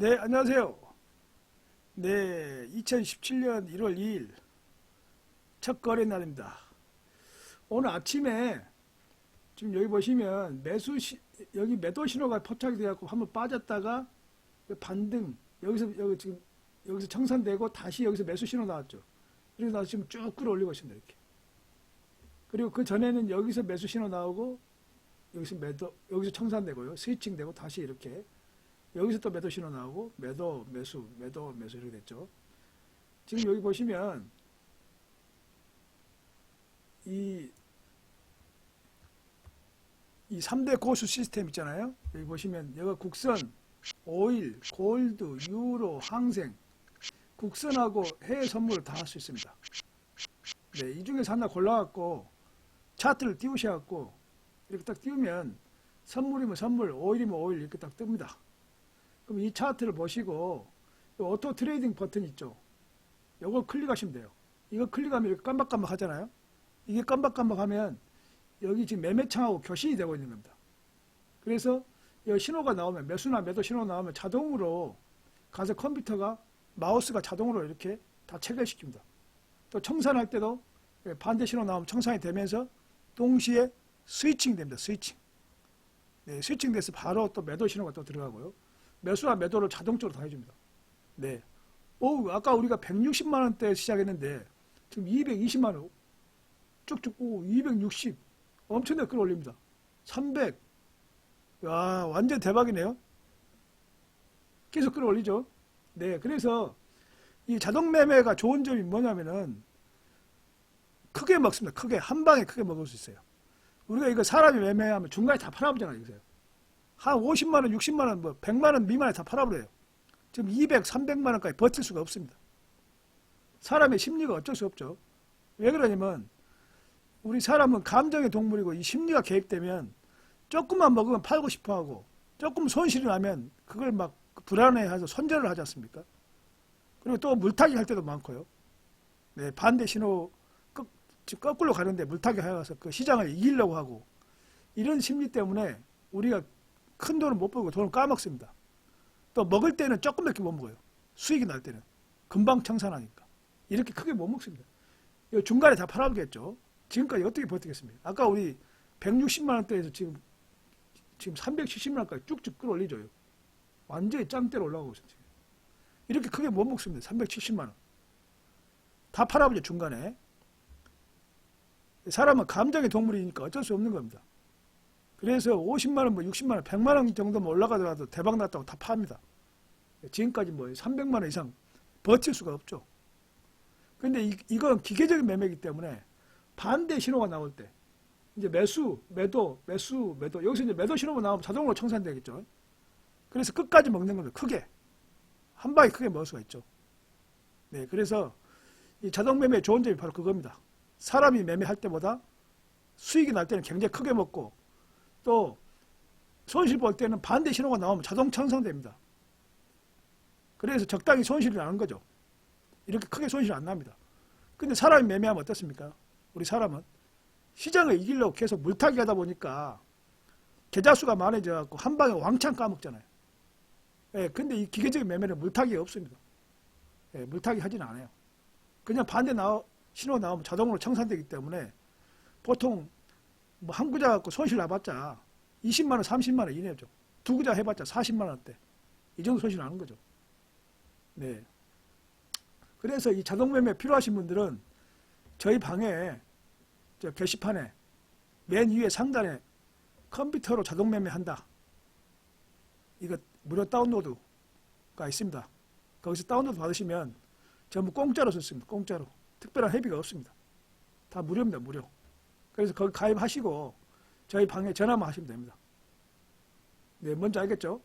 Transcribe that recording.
네, 안녕하세요. 네, 2017년 1월 2일 첫 거래 날입니다. 오늘 아침에 지금 여기 보시면 매수 시, 여기 매도 신호가 포착이 되었고 한번 빠졌다가 반등 여기서 여기 지금 여기서 청산되고 다시 여기서 매수 신호 나왔죠. 이렇게 나서 지금 쭉 끌어올리고 있습니다. 이렇게. 그리고 그 전에는 여기서 매수 신호 나오고 여기서 매도 여기서 청산되고요. 스위칭 되고 다시 이렇게 여기서 또 매도 신호 나오고 매도 매수 매도 매수 이렇게 됐죠. 지금 여기 보시면 이, 이 3대 고수 시스템 있잖아요. 여기 보시면 여기 국선, 오일, 골드, 유로, 항생 국선하고 해외 선물을 다 할 수 있습니다. 네, 이 중에서 하나 골라갖고 차트를 띄우셔갖고 이렇게 딱 띄우면 선물이면 선물, 오일이면 오일 이렇게 딱 뜹니다. 그럼 이 차트를 보시고 이 오토 트레이딩 버튼 있죠. 요거 클릭하시면 돼요. 이거 클릭하면 이렇게 깜박깜박 하잖아요. 이게 깜박깜박 하면 여기 지금 매매창하고 교신이 되고 있는 겁니다. 그래서 이 신호가 나오면 매수나 매도 신호 나오면 자동으로 가서 컴퓨터가 마우스가 자동으로 이렇게 다 체결시킵니다. 또 청산할 때도 반대 신호 나오면 청산이 되면서 동시에 스위칭 됩니다. 스위칭. 네, 스위칭 돼서 바로 또 매도 신호가 또 들어가고요. 매수와 매도를 자동적으로 다 해줍니다. 네. 오, 아까 우리가 160만 원대 시작했는데 지금 220만 원 쭉쭉 오, 260 엄청나게 끌어올립니다. 300. 야, 완전 대박이네요. 계속 끌어올리죠. 네, 그래서 이 자동 매매가 좋은 점이 뭐냐면은 크게 먹습니다. 크게 한 방에 크게 먹을 수 있어요. 우리가 이거 사람이 매매하면 중간에 다 팔아보잖아요. 한 50만 원, 60만 원, 뭐 100만 원 미만에 다 팔아버려요. 지금 200, 300만 원까지 버틸 수가 없습니다. 사람의 심리가 어쩔 수 없죠. 왜 그러냐면 우리 사람은 감정의 동물이고 이 심리가 개입되면 조금만 먹으면 팔고 싶어 하고 조금 손실이 나면 그걸 막 불안해해서 손절을 하지 않습니까? 그리고 또 물타기 할 때도 많고요. 네, 반대 신호 거꾸로 가는데 물타기 해서 그 시장을 이기려고 하고 이런 심리 때문에 우리가 큰 돈을 못 벌고 돈을 까먹습니다. 또 먹을 때는 조금밖에 못 먹어요. 수익이 날 때는 금방 청산하니까 이렇게 크게 못 먹습니다. 중간에 다 팔아보겠죠. 지금까지 어떻게 버티겠습니까? 아까 우리 160만 원대에서 지금 지금 370만 원까지 쭉쭉 끌어올리죠. 완전히 짱대로 올라가고 있어요. 지금. 이렇게 크게 못 먹습니다. 370만 원. 다 팔아보죠 중간에. 사람은 감정의 동물이니까 어쩔 수 없는 겁니다. 그래서 50만 원, 뭐 60만 원, 100만 원 정도만 올라가더라도 대박 났다고 다 팝니다. 지금까지 뭐 300만 원 이상 버틸 수가 없죠. 근데 이, 이건 기계적인 매매이기 때문에 반대 신호가 나올 때 이제 매수, 매도, 매수, 매도 여기서 이제 매도 신호가 나오면 자동으로 청산되겠죠. 그래서 끝까지 먹는 겁니다. 크게 한 방에 크게 먹을 수가 있죠. 네, 그래서 이 자동 매매의 좋은 점이 바로 그겁니다. 사람이 매매할 때보다 수익이 날 때는 굉장히 크게 먹고 또 손실 볼 때는 반대 신호가 나오면 자동 청산됩니다. 그래서 적당히 손실이 나는 거죠. 이렇게 크게 손실이 안 납니다. 근데 사람이 매매하면 어떻습니까? 우리 사람은 시장을 이기려고 계속 물타기 하다 보니까 계좌 수가 많아져 갖고 한 방에 왕창 까먹잖아요. 예, 근데 이 기계적인 매매는 물타기가 없습니다. 예, 물타기 하지는 않아요. 그냥 반대 나 신호 나오면 자동으로 청산되기 때문에 보통 뭐 한 구자 갖고 손실 나봤자 20만 원, 30만 원 이내죠. 두 구자 해봤자 40만 원대. 이 정도 손실 나는 거죠. 네. 그래서 이 자동 매매 필요하신 분들은 저희 방에 저 게시판에 맨 위에 상단에 컴퓨터로 자동 매매 한다. 이거 무료 다운로드가 있습니다. 거기서 다운로드 받으시면 전부 공짜로 썼습니다. 공짜로. 특별한 회비가 없습니다. 다 무료입니다. 무료. 그래서 거기 가입하시고 저희 방에 전화만 하시면 됩니다. 네, 뭔지 알겠죠?